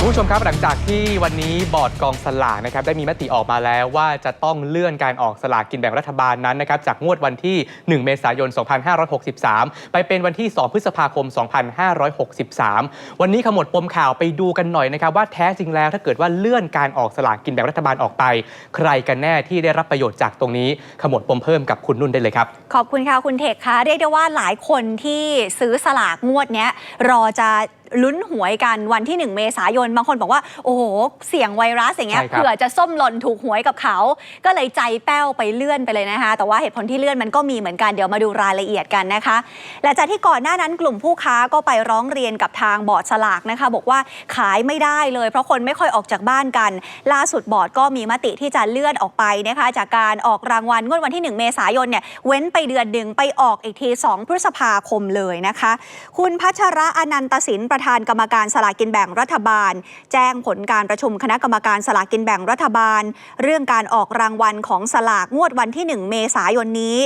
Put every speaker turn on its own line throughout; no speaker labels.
คุณผู้ชมครับหลังจากที่วันนี้บอร์ดกองสลากนะครับได้มีมติออกมาแล้วว่าจะต้องเลื่อนการออกสลากกินแบ่งรัฐบาลนั้นนะครับจากงวดวันที่ 1 เมษายน 2563 ไปเป็นวันที่ 2 พฤษภาคม 2563 วันนี้ขมวดปมข่าวไปดูกันหน่อยนะครับว่าแท้จริงแล้วถ้าเกิดว่าเลื่อนการออกสลากกินแบ่งรัฐบาลออกไป ใครกันแน่ที่ได้รับประโยชน์จากตรงนี้ขมวดปมเพิ่มกับคุณนุ่นได้เลยครับ
ขอบคุณค่ะคุณเทคคะเรียกได้ว่าหลายคนที่ซื้อสลากงวดนี้รอจะ ลุ้นหวยกันวันที่ 1 เมษายน บางคนบอกว่า โอ้โห เสี่ยงไวรัสอย่างเงี้ย
ใช่ครับ
เผื่อจะส้มหล่นถูกหวยกับเขา ก็เลยใจแป้วไปเลื่อนไปเลยนะคะ แต่ว่าเหตุผลที่เลื่อนมันก็มีเหมือนกันเดี๋ยวมาดูรายละเอียดกันนะคะหลังจากที่ก่อนหน้านั้นกลุ่มผู้ค้าก็ไปร้องเรียนกับทางบอร์ดสลากนะคะ บอกว่าขายไม่ได้เลย เพราะคนไม่ค่อยออกจากบ้านกัน ล่าสุดบอร์ดก็มีมติที่จะเลื่อนออกไปนะคะ จากการออกรางวัลงวดวันที่ 1 เมษายนเนี่ยเว้นไปเดือนหนึ่งไปออกอีกที 2 พฤษภาคมเลยนะคะ คุณพัชระอนันตสินประธานกรรมการสลากินแบ่งรัฐบาล แจ้งผลการประชุมคณะกรรมการสลากกินแบ่งรัฐบาล เรื่องการออกรางวัลของสลากงวดวันที่ 1 เมษายนนี้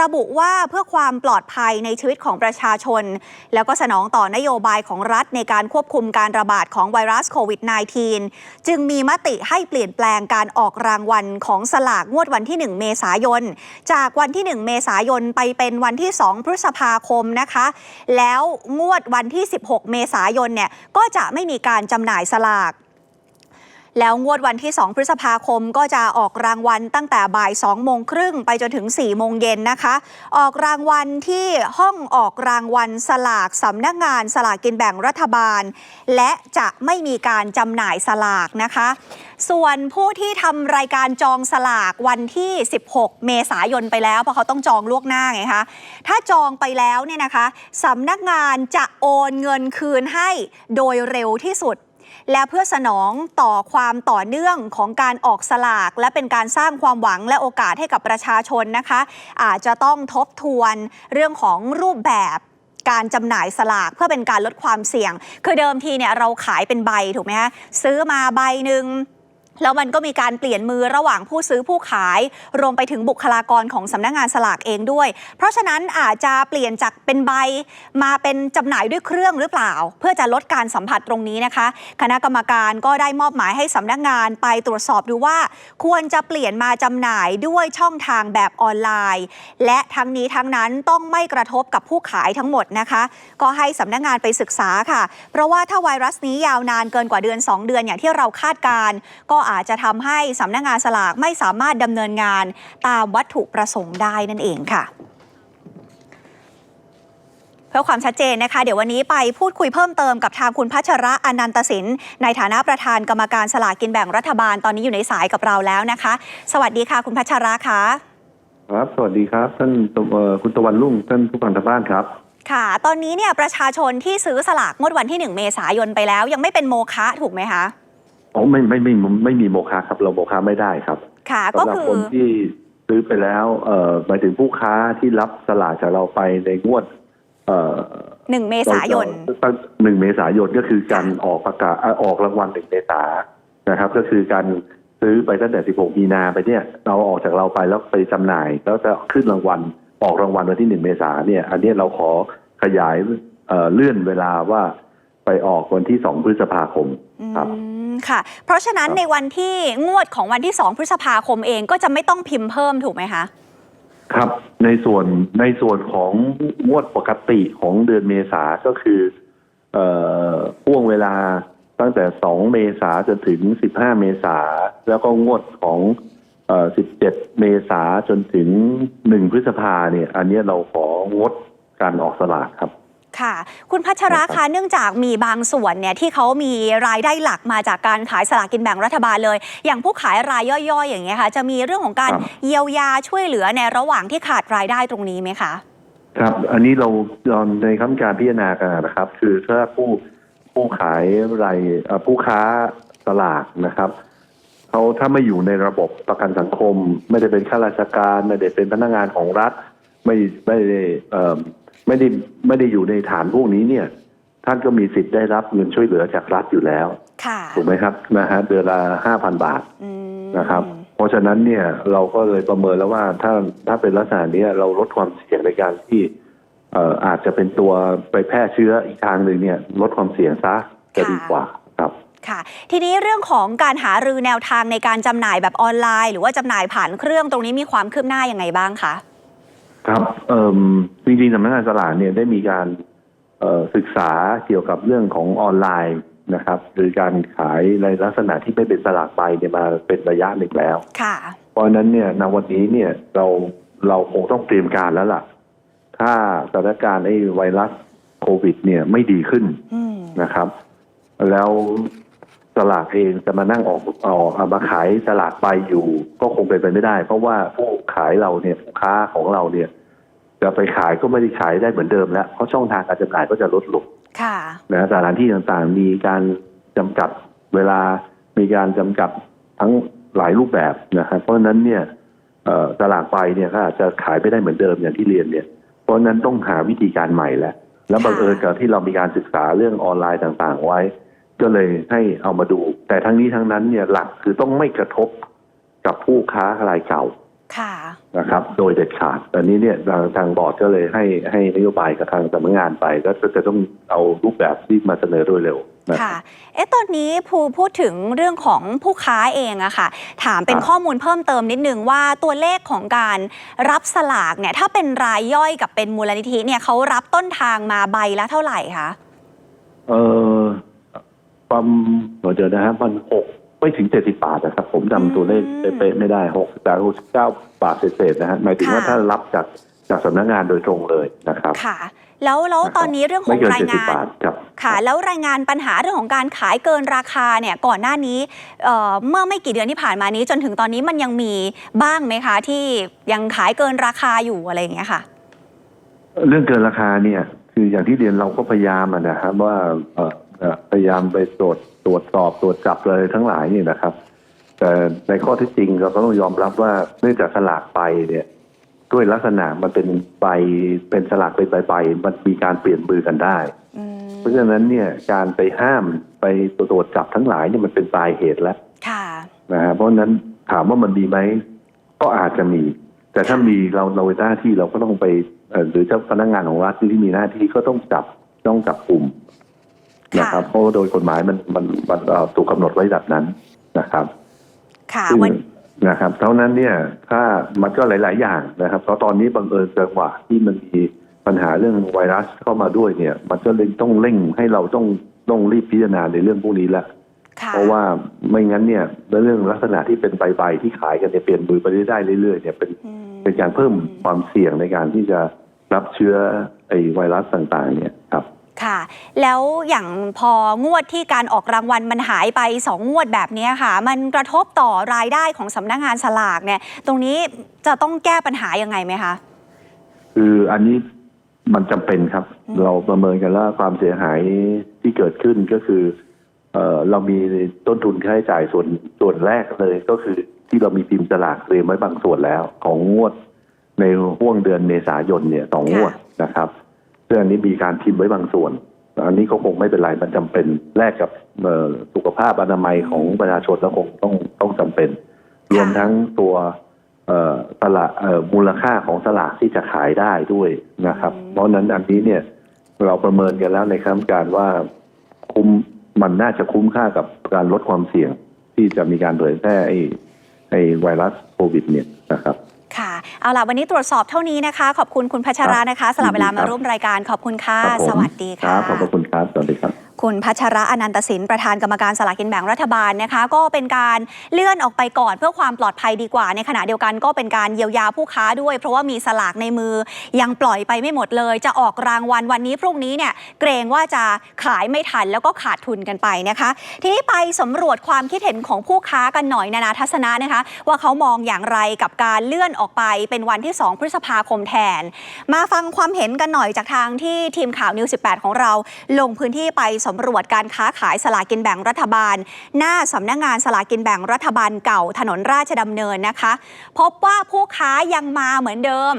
ระบุว่าเพื่อความปลอดภัยในชีวิตของประชาชน แล้วก็สนองต่อนโยบายของรัฐในการควบคุมการระบาดของไวรัสโควิด -19 จึงมีมติให้เปลี่ยนแปลงการออกรางวัลของสลากงวดวันที่ 1 เมษายน จากวันที่ 1 เมษายนไปเป็นวันที่ 2 พฤษภาคมนะคะ แล้วงวดวันที่ 16 เมษายนเนี่ยก็จะไม่มีการจำหน่ายสลาก แล้วงวดวันที่ 2 พฤษภาคมก็จะออกรางวัลตั้งแต่บ่าย2โมงครึ่งไปจนถึง4โมงเย็นนะคะ ออกรางวัลที่ห้องออกรางวัลสลากสำนักงานสลากกินแบ่งรัฐบาล และจะไม่มีการจำหน่ายสลากนะคะ ส่วนผู้ที่ทำรายการจองสลากวันที่ 16 เมษายนไปแล้วเพราะเขาต้องจองล่วงหน้าไงคะถ้าจองไปแล้วเนี่ยนะคะสำนักงานจะโอนเงินคืนให้โดยเร็วที่สุด และเพื่อสนองต่อความต่อเนื่องของการออกสลาก และเป็นการสร้างความหวังและโอกาสให้กับประชาชนนะคะ อาจจะต้องทบทวนเรื่องของรูปแบบการจำหน่ายสลากเพื่อเป็นการลดความเสี่ยง คือเดิมทีเนี่ยเราขายเป็นใบถูกไหมฮะซื้อมาใบหนึ่ง แล้วมันก็มีการเปลี่ยนมือระหว่างผู้ซื้อผู้ขาย รวมไปถึงบุคลากรของสำนักงานสลากเองด้วย เพราะฉะนั้นอาจจะเปลี่ยนจากเป็นใบ มาเป็นจำหน่ายด้วยเครื่องหรือเปล่า เพื่อจะลดการสัมผัสตรงนี้นะคะ คณะกรรมการก็ได้มอบหมายให้สำนักงานไปตรวจสอบดูว่า ควรจะเปลี่ยนมาจำหน่ายด้วยช่องทางแบบออนไลน์ และทั้งนี้ทั้งนั้นต้องไม่กระทบกับผู้ขายทั้งหมดนะคะ ก็ให้สำนักงานไปศึกษาค่ะ เพราะว่าถ้าไวรัสนี้ยาวนานเกินกว่าเดือน 2 เดือนอย่างที่เราคาดการณ์ก็อาจจะทำให้สำนักงานสลากไม่สามารถดำเนินงานตามวัตถุประสงค์ได้นั่นเองค่ะเพื่อความชัดเจนนะคะ เดี๋ยววันนี้ไปพูดคุยเพิ่มเติมกับทางคุณพัชระอนันตสิน ในฐานะประธานกรรมการสลากกินแบ่งรัฐบาลตอนนี้อยู่ในสายกับเราแล้วนะคะ สวัสดีค่ะ คุณพัชระคะ
ครับ สวัสดีครับท่านตเอ่อคุณตะวันรุ่งท่านผู้ฟังทางบ้านครับ
ค่ะ ตอนนี้เนี่ยประชาชนที่ซื้อสลากงวดวันที่ 1 เมษายนไปแล้ว ยังไม่เป็นโมฆะถูกไหมคะ
อ๋อไม่ไม่ไม่ไม่ไม่มีโมฆะครับ เราโมฆะไม่ได้ครับ
ค่ะก็
สำหรับ
คือ
คนที่ซื้อไปแล้วเอ่อหมายถึงผู้ค้าที่รับสลากจากเราไปในงวด เอ่อ
1เมษายน
ตั้งหนึ่งเมษายนก็คือการออกประกาศเอ่อออกรางวัลหนึ่งเมษานะครับ ก็คือการซื้อไปตั้งแต่ 16 มีนาไปเนี่ยเราออกจากเราไปแล้วไปจำหน่าย แล้วจะขึ้นรางวัลออกรางวัลวันที่หนึ่งเมษาเนี่ย อันนี้เราขอขยายเอ่อเลื่อนเวลาว่าไปออกวันที่สองพฤษภาคม ครับ
อืม ค่ะ เพราะฉะนั้น
ครับ
ในวันที่งวดของวันที่ 2 พฤษภาคมเองก็จะไม่ต้องพิมพ์เพิ่มถูกไหมคะ
ครับ ในส่วนในส่วนของงวดปกติของเดือนเมษาก็คือเอ่อพ่วงเวลาตั้งแต่ 2 เมษาจนถึง 15 เมษาแล้วก็งวดของเอ่อ17 เมษาจนถึง 1 พฤษภาเนี่ย อันนี้เราของดการออกสลากครับ
ค่ะ คุณพัชระ
ครั
คะ
บ
เนื่องจากมีบางส่วนเนี่ยที่เขามีรายได้หลักมาจากการขายสลากกินแบ่งรัฐบาลเลย อย่างผู้ขายรายย่อยๆ อย่างเงี้ยค่ะ จะมีเรื่องของการ
ครับ
เยียวยาช่วยเหลือในระหว่างที่ขาดรายได้ตรงนี้ไหมคะ
ครับ อันนี้เราตอนในขั้นการพิจารณากันนะครับ คือถ้าผู้ผู้ขายรายเอ่อผู้ค้าสลากนะครับเขาถ้าไม่อยู่ในระบบประกันสังคม ไม่ได้เป็นข้าราชการ ไม่ได้เป็นพนักงานของรัฐ ไม่ไม่ได้เอ่อ ไม่ได้ไม่ได้อยู่ในฐานพวกนี้เนี่ย ท่านก็มีสิทธิ์ได้รับเงินช่วยเหลือจากรัฐอยู่แล้ว
ค่ะ
ถูกไหมครับนะฮะเดือนละห้าพันบาท
อืม
นะครับ เพราะฉะนั้นเนี่ยเราก็เลยประเมินแล้วว่าถ้าถ้าเป็นลักษณะเนี้ยเราลดความเสี่ยงในการที่เอ่ออาจจะเป็นตัวไปแพร่เชื้ออีกทางหนึ่งเนี่ย ลดความเสี่ยงซะจะดีกว่าครับ
ค่ะค่ะทีนี้เรื่องของการหารือแนวทางในการจำหน่ายแบบออนไลน์ หรือว่าจำหน่ายผ่านเครื่องตรงนี้มีความคืบหน้ายังไงบ้างคะ
ครับเอ่มจริงๆสำนักงานสลากเนี่ยได้มีการเอ่อศึกษาเกี่ยวกับเรื่องของออนไลน์นะครับหรือการขายในลักษณะที่ไม่เป็นสลากใบเนี่ยมาเป็นระยะหนึ่งแล้ว
ค่ะ
เพราะฉะนั้นเนี่ยณวันนี้เนี่ยเราเราคงต้องเตรียมการแล้วล่ะ ถ้าสถานการณ์ไอ้ไวรัสโควิด เนี่ยไม่ดีขึ้น
อืม
นะครับ แล้วสลากเองจะมานั่งออกออกเอามาขายสลากใบอยู่ ก็คงเป็นไปไม่ได้ เพราะว่าผู้ขายเราเนี่ยผู้ค้าของเราเนี่ยจะไปขายก็ไม่ได้ขายได้เหมือนเดิมแล้วเพราะช่องทางการจำหน่ายก็จะลดลง
ค่ะ
นะสถานที่ต่างๆ มีการจำกัดเวลามีการจำกัดทั้งหลายรูปแบบนะครับเพราะฉะนั้นเนี่ยเอ่อสลากใบเนี่ยก็อาจจะขายไม่ได้เหมือนเดิมอย่างที่เรียนเนี่ย เพราะฉะนั้นต้องหาวิธีการใหม่แล้วแล้วบังเอิญกับที่เรามีการศึกษาเรื่องออนไลน์ต่างๆไว้ ก็เลยให้เอามาดู แต่ทั้งนี้ทั้งนั้นเนี่ยหลักคือต้องไม่กระทบกับผู้ค้ารายเก่า
ค่ะ
นะครับ โดยเด็ดขาดอันนี้เนี่ยทางทางบอร์ดก็เลยให้ให้นโยบายกับทางสำนักงานไป ก็จะต้องเอารูปแบบที่มาเสนอโดยเร็วนะ
ค่ะเอ๊ะตอนนี้ภูพูดถึงเรื่องของผู้ค้าเองอะค่ะ ถามเป็น
ครับ
ข้อมูลเพิ่มเติมนิดนึงว่าตัวเลขของการรับสลากเนี่ยถ้าเป็นรายย่อยกับเป็นมูลนิธิเนี่ยเขารับต้นทางมาใบละเท่าไหร่คะ
เออความเดี๋ยวนะฮะมันหก ไม่ถึงเจ็ดสิบาทนะครับ ผมจำตัวเลข
อืม
เป๊ะๆไม่ได้หกแต่หกสิบเก้าบาทเศษๆนะฮะหมายถึงว่า
ค่ะ
ถ้ารับจากจากสำนักงานโดยตรงเลยนะครับ
ค่ะ แล้วแล้วตอนนี้เรื่องขอ
ไม่
ง
เกิน
ราย
เจ็ดสิบ
งาน
บาทครับ
ค่ะ แล้วรายงานปัญหาเรื่องของการขายเกินราคาเนี่ยก่อนหน้านี้เอ่อเมื่อไม่กี่เดือนที่ผ่านมานี้ จนถึงตอนนี้มันยังมีบ้างไหมคะ ที่ยังขายเกินราคาอยู่อะไรอย่างเงี้ยค่ะ
เรื่องเกินราคาเนี่ย คืออย่างที่เรียนเราก็พยายามอะนะครับว่าเอ่อเอ่อพยายามไปตรวจ ตรวจสอบตรวจจับเลยทั้งหลายเนี่ยนะครับ แต่ในข้อที่จริงเราก็ต้องยอมรับว่าเนื่องจากสลากใบเนี่ยด้วยลักษณะมันเป็นใบเป็นสลากเป็นใบใบๆมันมีการเปลี่ยนมือกันได้
อืม
เพราะฉะนั้นเนี่ยการไปห้ามไปตรวจจับทั้งหลายเนี่ยมันเป็นปลายเหตุแล้ว
ค่ะ
นะฮะเพราะฉะนั้นถามว่ามันมีไหมก็อาจจะมี แต่ถ้ามีเราเราหน้าที่เราก็ต้องไปเอ่อหรือเจ้าพนักงานของรัฐที่มีหน้าที่ก็ต้องจับต้องจับกลุ่ม นะครับเพราะว่าโดยกฎหมายมันมันมันเอ่อถูกกำหนดไว้แบบนั้นนะครับ
ค่ะ
ซึ่ง
วัน
นะครับเท่านั้นเนี่ยถ้ามันก็หลาย ๆ อย่างนะครับเพราะตอนนี้บังเอิญจังหวะที่มันมีปัญหาเรื่องไวรัสเข้ามาด้วยเนี่ย มันก็เลยต้องเร่งให้เราต้องต้องรีบพิจารณาในเรื่องพวกนี้แล้ว
ค่ะ
เพราะว่าไม่งั้นเนี่ยเรื่องลักษณะที่เป็นใบๆที่ขายกันเนี่ยเปลี่ยนมือไปได้เรื่อยๆเนี่ยเป็น
อืม
เป็นการเพิ่มความเสี่ยงในการที่จะรับเชื้อไอ้ไวรัสต่าง ๆ เนี่ยครับ
ค่ะ แล้วอย่างพองวดที่การออกรางวัลมันหายไปสองงวดแบบเนี้ยค่ะ มันกระทบต่อรายได้ของสำนักงานสลากเนี่ย ตรงนี้จะต้องแก้ปัญหายังไงไหมคะ
คืออันนี้มันจำเป็นครับ
อืม
เราประเมินกันแล้วความเสียหายที่เกิดขึ้นก็คือเอ่อเรามีต้นทุนค่าใช้จ่ายส่วนส่วนแรกเลยก็คือที่เรามีพิมพ์สลากเตรียมไว้บางส่วนแล้ว ของงวดในห่วงเดือนเมษายนเนี่ยสองงวดนะครับ ซึ่งอันนี้มีการพิมพ์ไว้บางส่วน อันนี้ก็คงไม่เป็นไรมันจำเป็นแลกกับเอ่อสุขภาพอนามัยของประชาชนแล้วคงต้องต้องจำเป็น รวมทั้งตัวเอ่อตลาดเอ่อมูลค่าของสลากที่จะขายได้ด้วยนะครับ
อืม
เพราะฉะนั้นอันนี้เนี่ยเราประเมินกันแล้วในคณะกรรมการว่าคุ้มมันน่าจะคุ้มค่ากับการลดความเสี่ยงที่จะมีการเผยแพร่ไอ้ไอ้ไวรัสโควิด เนี่ยนะครับ
ค่ะ เอาล่ะ วันนี้ตรวจสอบเท่านี้นะคะ ขอบคุณคุณพัชรานะคะสลับเวลามาร่วมรายการขอบคุณค่ะ
ครับผม
สวัสดี
ค
ค่ะ
รับขอบพระคุณครับสวัสดีครับ
คุณพัชระอนันตสินประธานกรรมการสลากินแบ่งรัฐบาลนะคะ ก็เป็นการเลื่อนออกไปก่อนเพื่อความปลอดภัยดีกว่า ในขณะเดียวกันก็เป็นการเยียวยาผู้ค้าด้วย เพราะว่ามีสลากในมือยังปล่อยไปไม่หมดเลย จะออกรางวัลวันนี้พรุ่งนี้เนี่ยเกรงว่าจะขายไม่ทันแล้วก็ขาดทุนกันไปนะคะ ทีนี้ไปสำรวจความคิดเห็นของผู้ค้ากันหน่อยนานาทัศนะนะคะ ว่าเขามองอย่างไรกับการเลื่อนออกไปเป็นวันที่ 2 พฤษภาคมแทน มาฟังความเห็นกันหน่อยจากทางที่ทีมข่าวนิว18 ของเรา ลงพื้นที่ไปสำรวจการค้าขายสลากินแบ่งรัฐบาล หน้าสำนักงานสลากินแบ่งรัฐบาลเก่าถนนราชดำเนินนะคะ พบว่าผู้ค้ายังมาเหมือนเดิม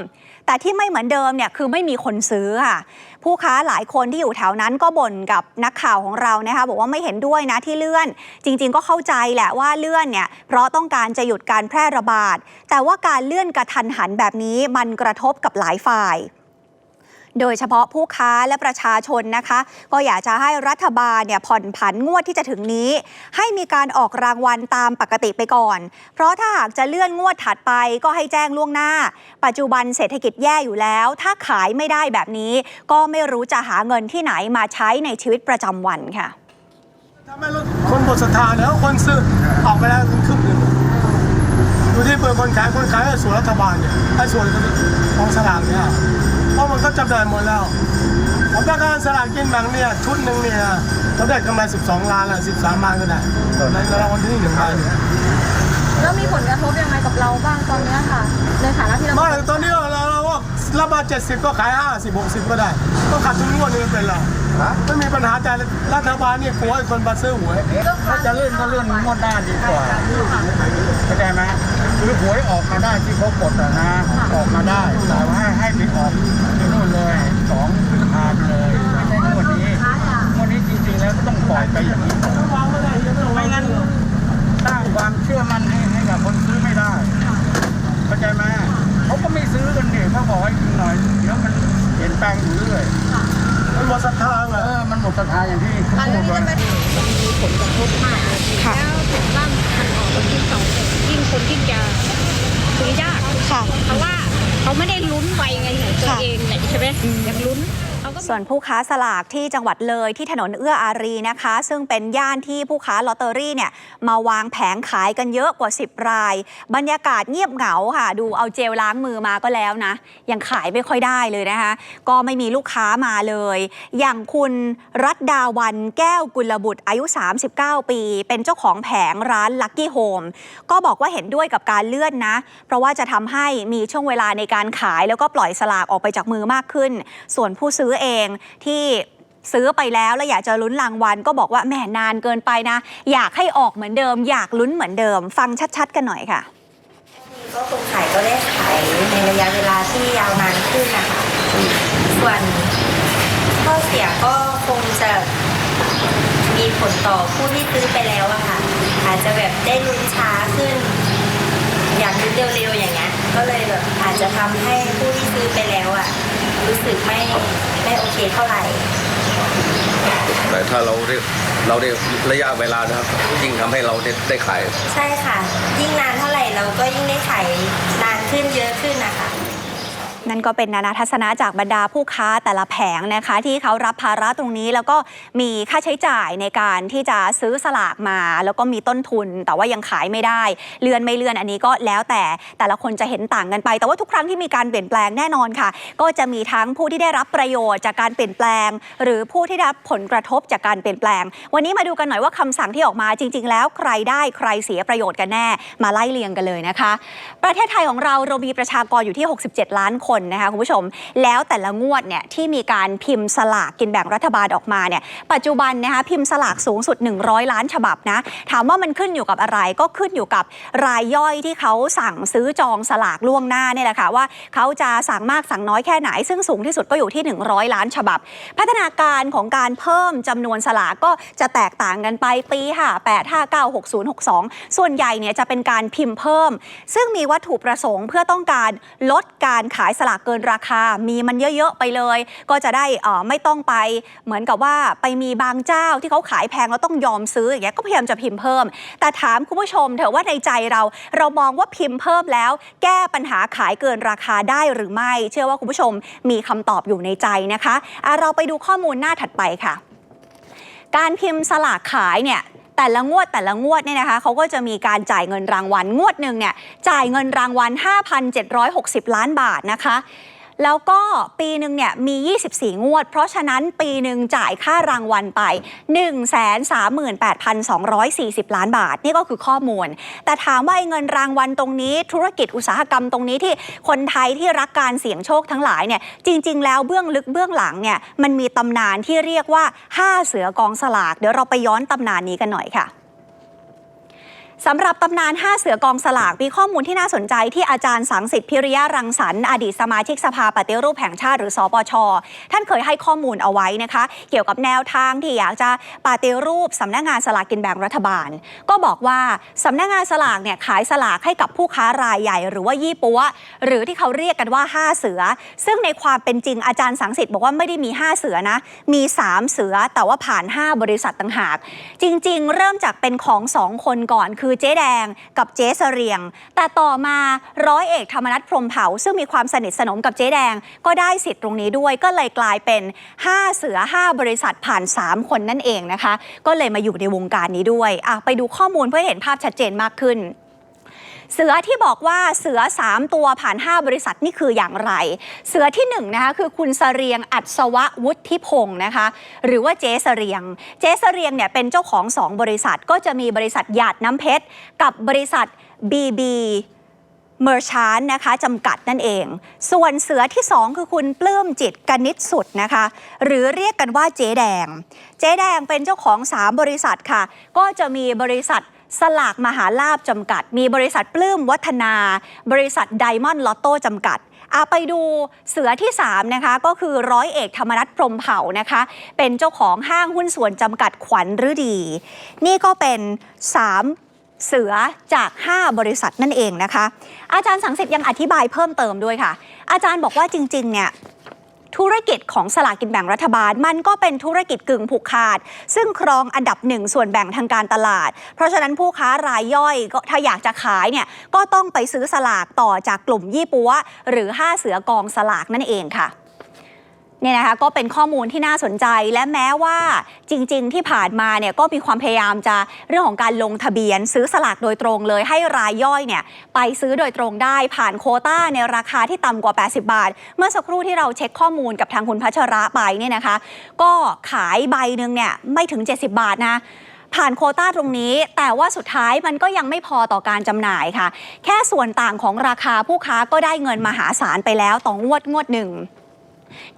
แต่ที่ไม่เหมือนเดิมเนี่ยคือไม่มีคนซื้อค่ะผู้ค้าหลายคนที่อยู่แถวนั้นก็บ่นกับนักข่าวของเรานะคะบอกว่าไม่เห็นด้วยนะที่เลื่อน จริง ๆ ก็เข้าใจแหละว่าเลื่อนเนี่ยเพราะต้องการจะหยุดการแพร่ระบาด แต่ว่าการเลื่อนกระทันหันแบบนี้มันกระทบกับหลายฝ่าย โดยเฉพาะผู้ค้าและประชาชนนะคะ ก็อยากจะให้รัฐบาลเนี่ยผ่อนผันงวดที่จะถึงนี้ ให้มีการออกรางวัลตามปกติไปก่อน เพราะถ้าหากจะเลื่อนงวดถัดไปก็ให้แจ้งล่วงหน้า ปัจจุบันเศรษฐกิจแย่อยู่แล้ว ถ้าขายไม่ได้แบบนี้ ก็ไม่รู้จะหาเงินที่ไหนมาใช้ในชีวิตประจำวันค่ะ
ถ้าไม่ลดคนหมดศรัทธาแล้วคนซื้อออกไปแล้วครึ่งหนึ่งอยู่ที่เปิดคนขายคนขายส่วนรัฐบาลเนี่ยให้ส่วนกองสลากเนี่ย เพราะมันก็จำหน่ายหมดแล้วผมต้องการสลากกินแบ่งเนี่ยชุดหนึ่งเนี่ยเราได้กำไร 12 ล้านละ13ล้านก็ได้ในรางวัลที่หนึ่งล้านเนี่ย
แล้วมีผลกระทบยังไงกับเราบ้างตอนเนี้ยค่ะในฐานะที่เรา
ไมาตอนนี้เราเราว่ารับมา 70 ก็ขาย 50 60 ก็ได้ ก็ขาดทุนงวดหนึงไม่เป็นหรอกไม่มีปัญหาแต่รัฐบาลเนี่ยกลัวให้คนมาซื้อหวย
ถ้าจะเลื่อนก็เลื่อนงวดหน้าดีกว่าเข้าใจไหมคือหวยออกมาได้ที่เขากดอะนะออกมาได้แต่ว่าให้ให้ไปออก ปล่อยไปอย่างนี้ก่อนไม่งั้นสร้างความเชื่อมั่นให้ให้กับคนซื้อไม่ได้เข้าใจไหมเขาก็ไม่ซื้อกันเนี่ยเขาบอกให้กินหน่อยเดี๋ยวมันเปลี่ยนแปลงอยู่เรื่อย
มันหมดศรัทธาไง
เออมันหมดศรัทธาอย่างที่เขาพูดไว้
มีผลกระทบมากเลยแล้วถึงว่ามันออกวันที่สองเนี่ยยิ่งคนที่จะซื้อยาก
ค่ะ
เพราะว่าเขาไม่ได้ลุ้นไวไงเหมือนตัวเองเนี่ยใช่ไหมอยากลุ้นเขาก็
ส่วนผู้ค้าสลากที่จังหวัดเลยที่ถนนเอื้ออารีนะคะ ซึ่งเป็นย่านที่ผู้ค้าลอตเตอรี่เนี่ยมาวางแผงขายกันเยอะกว่า 10 ราย บรรยากาศเงียบเหงาค่ะ ดูเอาเจลล้างมือมาก็แล้วนะ ยังขายไม่ค่อยได้เลยนะคะ ก็ไม่มีลูกค้ามาเลย อย่างคุณรัตดาวันแก้วกุลบุตรอายุ 39 ปี เป็นเจ้าของแผงร้านลั c กี้โฮมก็บอกว่าเห็นด้วยกับการเลื่อนนะ เพราะว่าจะทำให้มีช่วงเวลาในการขายแล้วก็ปล่อยสลากออกไปจากมือมากขึ้น ส่วนผู้ซื้อเองที่ซื้อไปแล้วแล้วอยากจะลุ้นรางวัลก็บอกว่าแหมนานเกินไปนะ อยากให้ออกเหมือนเดิม อยากลุ้นเหมือนเดิม ฟังชัดๆ กันหน่อยค่ะ
ก็คนขายก็ได้ขายในระยะเวลาที่ยาวนานขึ้นนะคะส่วนข้อเสียก็คงจะมีผลต่อผู้ที่ซื้อไปแล้วอะค่ะ อาจจะแบบได้ลุ้นช้าขึ้น อยากลุ้นเร็วๆอย่างเงี้ย ก็เลยแบบอาจจะทำให้ผู้ที่ซื้อไปแล้วอะรู้สึกไม่ไม่โอเคเท่าไหร่
แต่ถ้าเราได้เราได้ระยะเวลานะครับยิ่งทำให้เราได้ได้ขาย
ใช่ค่ะ ยิ่งนานเท่าไหร่เราก็ยิ่งได้ขายนานขึ้นเยอะขึ้นนะคะ
นั่นก็เป็นนานาทัศนะจากบรรดาผู้ค้าแต่ละแผงนะคะที่เขารับภาระตรงนี้แล้วก็มีค่าใช้จ่ายในการที่จะซื้อสลากมา แล้วก็มีต้นทุน แต่ว่ายังขายไม่ได้ เลื่อนไม่เลื่อนอันนี้ก็แล้วแต่แต่ละคนจะเห็นต่างกันไป แต่ว่าทุกครั้งที่มีการเปลี่ยนแปลงแน่นอนค่ะ ก็จะมีทั้งผู้ที่ได้รับประโยชน์จากการเปลี่ยนแปลง หรือผู้ที่ได้รับผลกระทบจากการเปลี่ยนแปลง วันนี้มาดูกันหน่อยว่าคำสั่งที่ออกมาจริง ๆ แล้วใครได้ใครเสียประโยชน์กันแน่ มาไล่เรียงกันเลยนะคะ ประเทศไทยของเราเรามีประชากรอยู่ที่ 67 ล้านคนนะคะคุณผู้ชม แล้วแต่ละงวดเนี่ยที่มีการพิมพ์สลากกินแบ่งรัฐบาลออกมาเนี่ยปัจจุบันนะคะพิมพ์สลากสูงสุด 100 ล้านฉบับนะถามว่ามันขึ้นอยู่กับอะไรก็ขึ้นอยู่กับรายย่อยที่เขาสั่งซื้อจองสลากล่วงหน้าเนี่ยแหละค่ะว่าเขาจะสั่งมากสั่งน้อยแค่ไหน ซึ่งสูงที่สุดก็อยู่ที่ 100 ล้านฉบับ พัฒนาการของการเพิ่มจำนวนสลากก็จะแตกต่างกันไปปีค่ะ8 5 9 6 0 6 2 ส่วนใหญ่เนี่ยจะเป็นการพิมพ์เพิ่ม ซึ่งมีวัตถุประสงค์เพื่อต้องการลดการขายสลากเกินราคา มีมันเยอะ ๆ ไปเลย ก็จะได้ไม่ต้องไป เหมือนกับว่าไปมีบางเจ้าที่เขาขายแพงแล้วต้องยอมซื้ออย่างเงี้ยก็พยายามจะพิมพ์เพิ่ม แต่ถามคุณผู้ชมเถอะว่าในใจเรา เรามองว่าพิมพ์เพิ่มแล้ว แก้ปัญหาขายเกินราคาได้หรือไม่ เชื่อว่าคุณผู้ชมมีคำตอบอยู่ในใจนะคะะเราไปดูข้อมูลหน้าถัดไปค่ะ การพิมพ์สลากขายเนี่ย แต่ละงวดแต่ละงวดเนี่ยนะคะเขาก็จะมีการจ่ายเงินรางวัลงวดหนึ่งเนี่ยจ่ายเงินรางวัล 5,760 ล้านบาทนะคะ แล้วก็ปีหนึ่งเนี่ยมี 24 งวด เพราะฉะนั้นปีหนึ่งจ่ายค่ารางวัลไป 138,240 ล้านบาท นี่ก็คือข้อมูล แต่ถามว่าเงินรางวัลตรงนี้ ธุรกิจอุตสาหกรรมตรงนี้ที่คนไทยที่รักการเสี่ยงโชคทั้งหลายเนี่ยจริง ๆ แล้วเบื้องลึกเบื้องหลังเนี่ยมันมีตำนานที่เรียกว่า 5 เสือกองสลาก เดี๋ยวเราไปย้อนตำนานนี้กันหน่อยค่ะ สำหรับตำนาน 5 เสือกองสลาก มีข้อมูลที่น่าสนใจที่อาจารย์สังสิทธิ์พิริยะรังสรรค์อดีตสมาชิกสภาปฏิรูปแห่งชาติหรือสปช ท่านเคยให้ข้อมูลเอาไว้นะคะ เกี่ยวกับแนวทางที่อยากจะปฏิรูปสำนักงานสลากกินแบ่งรัฐบาล ก็บอกว่าสำนักงานสลากเนี่ยขายสลากให้กับผู้ค้ารายใหญ่ หรือว่ายี่ปัวหรือที่เขาเรียกกันว่า 5 เสือ ซึ่งในความเป็นจริงอาจารย์สังสิทธิ์บอกว่าไม่ได้มี 5 เสือนะมี 3 เสือแต่ว่าผ่าน 5 บริษัทต่างหาก จริง ๆ เริ่มจากเป็นของสองคนก่อนคือือเจ๊แดงกับเจ๊เสรียง แต่ต่อมาร้อยเอกธรรมนัฐพรมเผา ซึ่งมีความสนิทสนมกับเจ๊แดง ก็ได้สิทธิ์ตรงนี้ด้วยก็เลยกลายเป็น 5 เสือ 5 บริษัทผ่าน 3 คนนั่นเองนะคะ ก็เลยมาอยู่ในวงการนี้ด้วยอะไปดูข้อมูลเพื่อเห็นภาพชัดเจนมากขึ้น เสือที่บอกว่าเสือ 3 ตัวผ่าน 5 บริษัทนี่คืออย่างไร เสือที่1นงนะคะคือคุณเสรียงอัศววุฒิพงศ์นะคะหรือว่าเจ๊เสรียง เจ๊เสรียงเนี่ยเป็นเจ้าของ 2 บริษัทก็จะมีบริษัทหยาดน้ำเพชร กับบริษัท BB เมอร์ชานนะคะจำกัดนั่นเอง ส่วนเสือที่ 2 คือคุณปลื้มจิตกนิษฐ์สุดนะคะ หรือเรียกกันว่าเจ๊แดง เจ๊แดงเป็นเจ้าของ 3 บริษัทค่ะ ก็จะมีบริษัท สลากมหาลาบจำกัด มีบริษัทปลื้มวัฒนา บริษัทไดมอนด์ลอตโต้จำกัดอาไปดูเสือที่3นะคะก็คือร้อยเอกธรรมนัฐพรมเผ่านะคะ เป็นเจ้าของห้างหุ้นส่วนจำกัดขวัญฤดี นี่ก็เป็น 3เสือจาก 5 บริษัทนั่นเองนะคะ อาจารย์สังสิทธิ์ยังอธิบายเพิ่มเติมด้วยค่ะ อาจารย์บอกว่าจริงๆเนี่ย ธุรกิจของสลากกินแบ่งรัฐบาล มันก็เป็นธุรกิจกึ่งผูกขาด ซึ่งครองอันดับหนึ่งส่วนแบ่งทางการตลาด เพราะฉะนั้นผู้ค้ารายย่อยก็ถ้าอยากจะขายเนี่ยก็ต้องไปซื้อสลากต่อจากกลุ่มยี่ปัวหรือ 5 เสือกองสลากนั่นเองค่ะ เนี่ยนะคะก็เป็นข้อมูลที่น่าสนใจและแม้ว่าจริง ๆ ที่ผ่านมาเนี่ยก็มีความพยายามจะเรื่องของการลงทะเบียน ซื้อสลากโดยตรงเลย ให้รายย่อยเนี่ยไปซื้อโดยตรงได้ผ่านโคต้าในราคาที่ต่ำกว่า 80 บาท เมื่อสักครู่ที่เราเช็คข้อมูลกับทางคุณพัชระไปเนี่ยนะคะ ก็ขายใบหนึ่งเนี่ยไม่ถึง 70 บาทนะผ่านโคต้าตรงนี้ แต่ว่าสุดท้ายมันก็ยังไม่พอต่อการจำหน่ายค่ะ แค่ส่วนต่างของราคาผู้ค้าก็ได้เงินมหาศาลไปแล้วต่องวดงวดหนึ่ง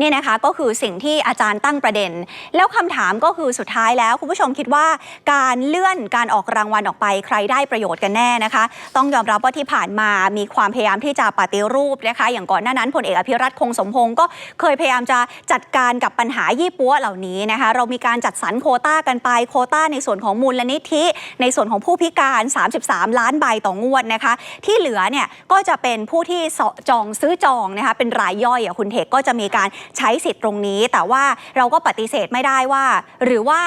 นี่นะคะก็คือสิ่งที่อาจารย์ตั้งประเด็น แล้วคำถามก็คือสุดท้ายแล้ว คุณผู้ชมคิดว่าการเลื่อนการออกรางวัลออกไปใครได้ประโยชน์กันแน่นะคะ ต้องยอมรับว่าที่ผ่านมามีความพยายามที่จะปฏิรูปนะคะ อย่างก่อนหน้านั้นพลเอกอภิรัตคงสมพงศ์ก็เคยพยายามจะจัดการกับปัญหายี่ปัวเหล่านี้นะคะ เรามีการจัดสรรโคต้ากันไปโคต้าในส่วนของมูลนิธิ ในส่วนของผู้พิการ 33 ล้านใบต่องวดนะคะ ที่เหลือเนี่ยก็จะเป็นผู้ที่จองซื้อจองนะคะเป็นรายย่อยอะคุณเทคก็จะมีการใช้สิทธิ์ตรงนี้ แต่ว่าเราก็ปฏิเสธไม่ได้ว่า หรือว่า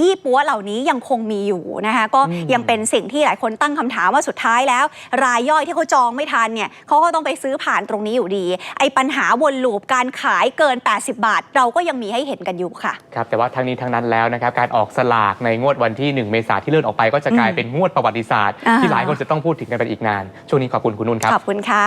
ยี่ปัวเหล่านี้ยังคงมีอยู่นะคะก็
อืม
ยังเป็นสิ่งที่หลายคนตั้งคำถามว่าสุดท้ายแล้ว รายย่อยที่เขาจองไม่ทันเนี่ยเขาก็ต้องไปซื้อผ่านตรงนี้อยู่ดี ไอ้ปัญหาวนลูปการขายเกิน 80 บาท เราก็ยังมีให้เห็นกันอยู่ค่ะ
ครับแต่ว่าทั้งนี้ทั้งนั้นแล้วนะครับการออกสลากในงวดวันที่ 1 เมษาที่เลื่อนออกไปก็จะกลายเป็นงวดประวัติศาสตร์
อ่า
ที่หลายคนจะต้องพูดถึงกันไปอีกนาน ช่วงนี้ขอบคุณคุณนุ่นครับ
ขอบคุณค่ะ